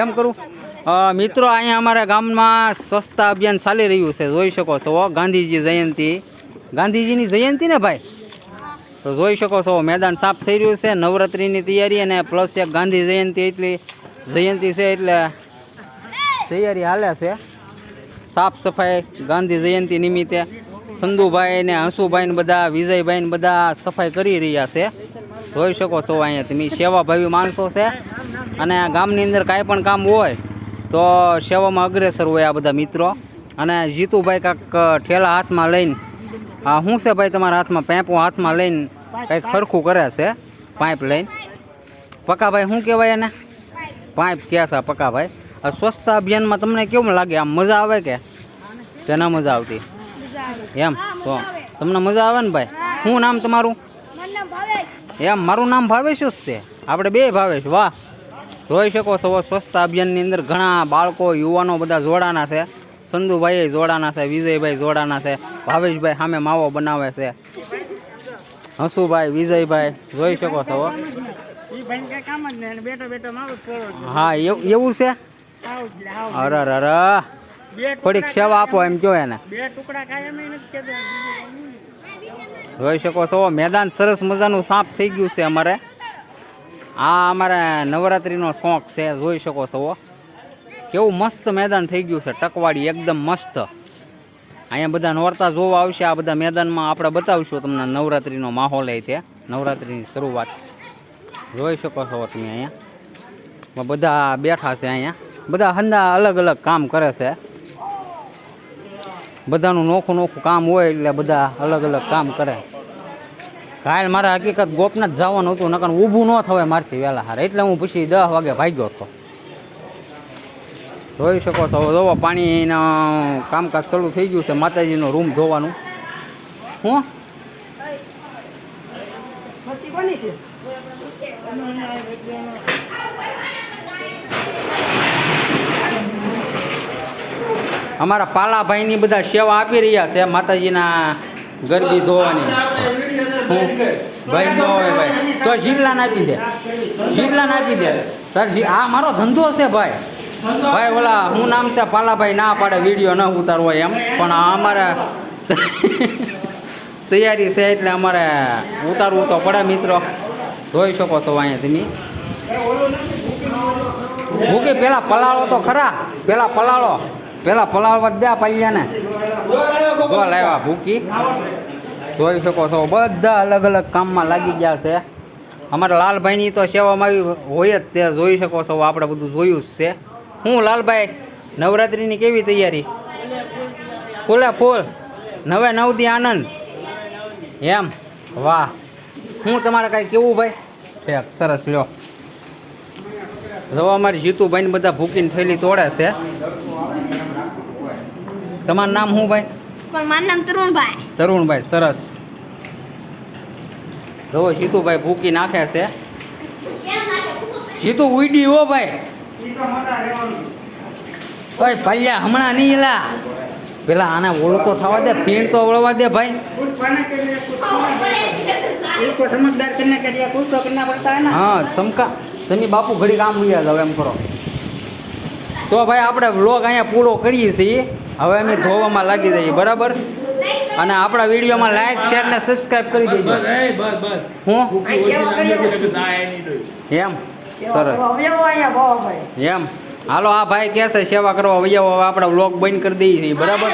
એમ કરું? મિત્રો, અહીંયા અમારા ગામમાં સ્વચ્છતા અભિયાન ચાલી રહ્યું છે. જોઈ શકો છો ગાંધીજી જયંતિ. ગાંધીજીની જયંતિ ને ભાઈ? તો જોઈ શકો છો, મેદાન સાફ થઈ રહ્યું છે, નવરાત્રિની તૈયારી અને પ્લસ એક ગાંધી જયંતિ એટલી જયંતિ છે એટલે તૈયારી હાલે છે. સાફ સફાઈ ગાંધી જયંતિ નિમિત્તે સંધુભાઈ ને હંસુભાઈ ને બધા, વિજયભાઈ ને બધા સફાઈ કરી રહ્યા છે. જોઈ શકો છો અહીંયા તમે સેવાભાવી માણસો છે. અને ગામની અંદર કાંઈ પણ કામ હોય તો સેવામાં અગ્રેસર હોય આ બધા મિત્રો. અને જીતુભાઈ કાંક ઠેલા હાથમાં લઈને હા શું છે ભાઈ તમારા હાથમાં? પેંપો હાથમાં લઈને કંઈક ખરખું કરે છે? પાઇપ લઈને. પકાભાઈ શું કહેવાય એને? પાઇપ કહે છે પકાભાઈ આ સ્વચ્છતા અભિયાનમાં તમને કેવું લાગે? આમ મજા આવે કે? કે ના મજા આવતી? એમ? તો તમને મજા આવે ને ભાઈ? શું નામ તમારું? એમ મારું નામ ભાવેશ જ છે. આપણે બે ભાવેશ વાહ. જોઈ શકો છો સ્વચ્છતા અભિયાનની અંદર ઘણા બાળકો યુવાનો બધા જોડાના છે. સંધુભાઈ જોડાના છે વિજયભાઈ જોડાના છે ભાવેશભાઈ સામે માવો બનાવે છે. હસુભાઈ વિજયભાઈ જોઈ શકો છો. હો. એવું એવું છે? અરે અરે થોડીક સેવા આપો એમ. કયો એને. જોઈ શકો છો મેદાન સરસ મજાનું સાફ થઈ ગયું છે અમારે. આ અમારે નવરાત્રિનો શોખ છે, જોઈ શકો છો. કેવું મસ્ત મેદાન થઈ ગયું છે, ટકવાડી એકદમ મસ્ત. અહીંયા બધા નોરતા જોવા આવશે, આ બધા મેદાનમાં આપણે બતાવીશું તમને નવરાત્રિનો માહોલ એ તે નવરાત્રિની શરૂઆત. જોઈ શકો છો તમે અહીંયા. બધા બેઠા છે અહીંયા. બધા હંદા અલગ અલગ કામ કરે છે. બધાનું નોખું નોખું કામ હોય એટલે બધા અલગ અલગ કામ કરે. કાલ મારે હકીકત ગોપનાથ જવાનું હતું નકર ઊભું ન થવાય મારથી વહેલા હારે. એટલે હું પછી દસ વાગે ભાગ્યો હતો. જોઈ શકો છો જોવો પાણીનું કામકાજ શરૂ થઈ ગયું છે માતાજીનો રૂમ ધોવાનું હું? અમારા પાલાભાઈની બધા સેવા આપી રહ્યા છે માતાજીના ગરબી ધોવાની હું ભાઈ, ન હોય ભાઈ. તો જીગલા નાખી દે. જીગલા નાખી દે. સર આ મારો ધંધો છે ભાઈ. ભાઈ, ઓલા, હું નામ છે પાલાભાઈ, ના પાડે, વીડિયો ન ઉતારવો એમ. પણ અમારે તૈયારી છે એટલે અમારે ઉતારવું તો પડે મિત્રો. જોઈ શકો છો અહીંયા તમે. ભૂકી પેલા પલાળો તો ખરા. પેલા પલાળો. પેલા પલાળવા દે પાલ્યાને. જો લાવ્યા ભૂકી. જોઈ શકો છો, બધા અલગ અલગ કામમાં લાગી ગયા છે. અમારા લાલભાઈની તો સેવામાં આવી હોય જ તે જોઈ શકો છો, આપણે બધું જોયું જ છે. હું લાલભાઈ, નવરાત્રિની કેવી તૈયારી? ફૂલે ફૂલ, નવે નવથી આનંદ. એમ? વાહ. હું તમારે કાંઈ કેવું ભાઈ? ઠેક સરસ, લ્યો. જો અમારી જીતુભાઈને બધા ભૂકીને થયેલી તોડે છે. તમારું નામ શું ભાઈ? પણ મારું નામ તરુણભાઈ. તરુણભાઈ, સરસ. જો જીતુભાઈ ભૂકી નાખે છે. જીતુ ઉડી હો ભાઈ. ભાઈ ભલ્યા હમણાં નહીં લા. પેલા આને ઓળખો થવા દે પીણ તો ઓળવા દે ભાઈ. હા સમકા તમે બાપુ ઘડી કામ ગયા જાવ એમ કરો. તો ભાઈ, આપણે વ્લોગ અહીંયા પૂરો કરીએ છીએ. હવે અમે ધોવામાં લાગી જઈએ બરાબર? અને આપણા વિડીયોમાં લાઈક શેર ને સબસ્ક્રાઇબ કરી દેજો. હું? એમ? સરસ. એમ? હાલો આ ભાઈ કહે છે સેવા કરવા વૈયા હવે આપણે વ્લોગ બંધ કરી દઈએ છીએ બરાબર?